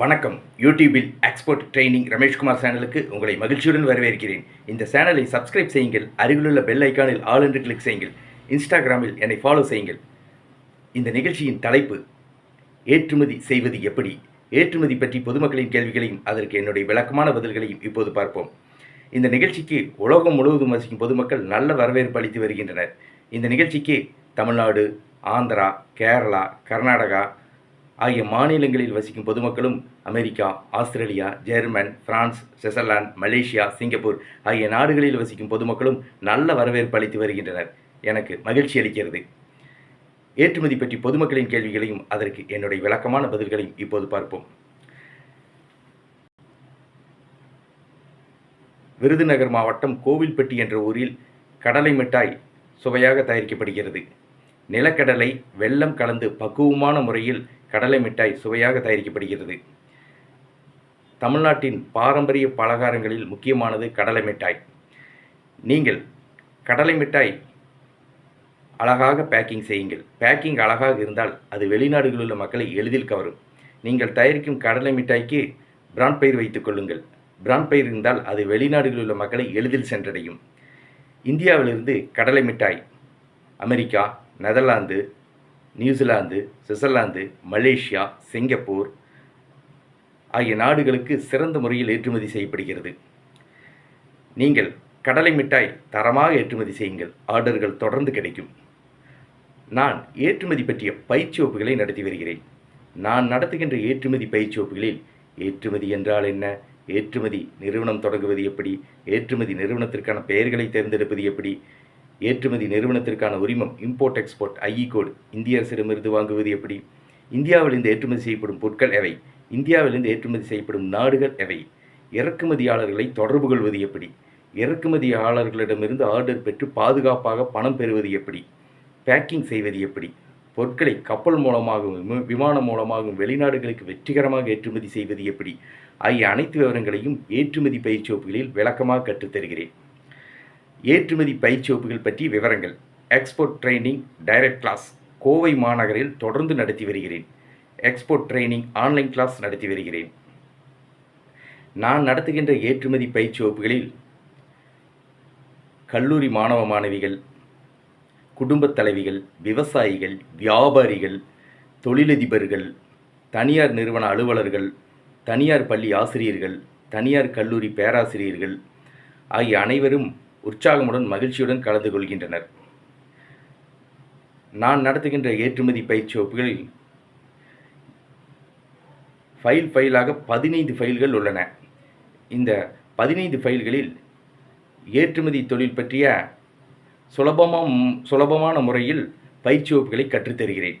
வணக்கம். யூடியூபில் export training Rameshkumar சேனலுக்கு உங்களை மகிழ்ச்சியுடன் வரவேற்கிறேன். இந்த சேனலை சப்ஸ்கிரைப் செய்யுங்கள். அருகிலுள்ள பெல் ஐக்கானில் ஆல் என்று கிளிக் செய்யுங்கள். இன்ஸ்டாகிராமில் என்னை ஃபாலோ செய்யுங்கள். இந்த நிகழ்ச்சியின் தலைப்பு ஏற்றுமதி செய்வது எப்படி? ஏற்றுமதி பற்றி பொதுமக்களின் கேள்விகளையும் அதற்கு என்னுடைய விளக்கமான பதில்களையும் இப்போது பார்ப்போம். இந்த நிகழ்ச்சிக்கு உலகம் முழுவதும் வசிக்கும் பொதுமக்கள் நல்ல வரவேற்பு அளித்து வருகின்றனர். இந்த நிகழ்ச்சிக்கு தமிழ்நாடு ஆந்திரா கேரளா கர்நாடகா ஆகிய மாநிலங்களில் வசிக்கும் பொதுமக்களும் America Australia German France Switzerland Malaysia Singapore ஆகிய நாடுகளில் வசிக்கும் பொதுமக்களும் நல்ல வரவேற்பு அளித்து வருகின்றனர். எனக்கு மகிழ்ச்சி அளிக்கிறது. ஏற்றுமதி பற்றி பொதுமக்களின் கேள்விகளையும் அதற்கு என்னுடைய விளக்கமான பதில்களையும் இப்போது பார்ப்போம். விருதுநகர் மாவட்டம் கோவில்பட்டி என்ற ஊரில் கடலை மிட்டாய் சுவையாக தயாரிக்கப்படுகிறது. நிலக்கடலை வெள்ளம் கலந்து பக்குவமான முறையில் கடலை மிட்டாய் சுவையாக தயாரிக்கப்படுகிறது. தமிழ்நாட்டின் பாரம்பரிய பலகாரங்களில் முக்கியமானது கடலை மிட்டாய். நீங்கள் கடலை மிட்டாய் அழகாக பேக்கிங் செய்யுங்கள். பேக்கிங் அழகாக இருந்தால் அது வெளிநாடுகளில் உள்ள மக்களை எளிதில் கவரும். நீங்கள் தயாரிக்கும் கடலை மிட்டாய்க்கு பிராண்ட் பயிர் வைத்துக் கொள்ளுங்கள். பிராண்ட் பயிர் இருந்தால் அது வெளிநாடுகளில் உள்ள மக்களை எளிதில் சென்றடையும். இந்தியாவிலிருந்து கடலை மிட்டாய் America Netherlands New Zealand Switzerland Malaysia Singapore ஆகிய நாடுகளுக்கு சிறந்த முறையில் ஏற்றுமதி செய்யப்படுகிறது. நீங்கள் கடலை மிட்டாய் தரமாக ஏற்றுமதி செய்யுங்கள். ஆர்டர்கள் தொடர்ந்து கிடைக்கும். நான் ஏற்றுமதி பற்றிய பயிற்சி வகுப்புகளை நடத்தி வருகிறேன். நான் நடத்துகின்ற ஏற்றுமதி பயிற்சி வகுப்புகளில் ஏற்றுமதி என்றால் என்ன? ஏற்றுமதி நிறுவனம் தொடங்குவது எப்படி? ஏற்றுமதி நிறுவனத்திற்கான பெயர்களை தேர்ந்தெடுப்பது எப்படி? ஏற்றுமதி நிறுவனத்திற்கான உரிமம் இம்போர்ட் எக்ஸ்போர்ட் ஐஇ கோடு இந்திய அரசிடமிருந்து வாங்குவது எப்படி? இந்தியாவிலிருந்து ஏற்றுமதி செய்யப்படும் பொருட்கள் எவை? இந்தியாவிலிருந்து ஏற்றுமதி செய்யப்படும் நாடுகள் எவை? இறக்குமதியாளர்களை தொடர்பு கொள்வது எப்படி? இறக்குமதியாளர்களிடமிருந்து ஆர்டர் பெற்று பாதுகாப்பாக பணம் பெறுவது எப்படி? பேக்கிங் செய்வது எப்படி? பொருட்களை கப்பல் மூலமாகவும் விமானம் மூலமாகவும் வெளிநாடுகளுக்கு வெற்றிகரமாக ஏற்றுமதி செய்வது எப்படி? ஆகிய அனைத்து விவரங்களையும் ஏற்றுமதி பயிற்சி வகுப்புகளில் விளக்கமாக கற்றுத்தருகிறேன். ஏற்றுமதி பயிற்சி வகுப்புகள் பற்றி விவரங்கள். Export training direct class Kovai மாநகரில் தொடர்ந்து நடத்தி வருகிறேன். எக்ஸ்போர்ட் ட்ரைனிங் ஆன்லைன் கிளாஸ் நடத்தி வருகிறேன். நான் நடத்துகின்ற ஏற்றுமதி பயிற்சி வகுப்புகளில் கல்லூரி மாணவ மாணவிகள் குடும்பத் தலைவிகள் விவசாயிகள் வியாபாரிகள் தொழிலதிபர்கள் தனியார் நிறுவன அலுவலர்கள் தனியார் பள்ளி ஆசிரியர்கள் தனியார் கல்லூரி பேராசிரியர்கள் ஆகிய அனைவரும் உற்சாகமுடன் மகிழ்ச்சியுடன் கலந்து கொள்கின்றனர். நான் நடத்துகின்ற ஏற்றுமதி பயிற்சி வகுப்புகளில் ஃபைல் ஃபைலாக பதினைந்து ஃபைல்கள் உள்ளன. இந்த பதினைந்து ஃபைல்களில் ஏற்றுமதி தொழில் பற்றிய சுலபமாக சுலபமான முறையில் பயிற்சி வகுப்புகளை கற்றுத்தருகிறேன்.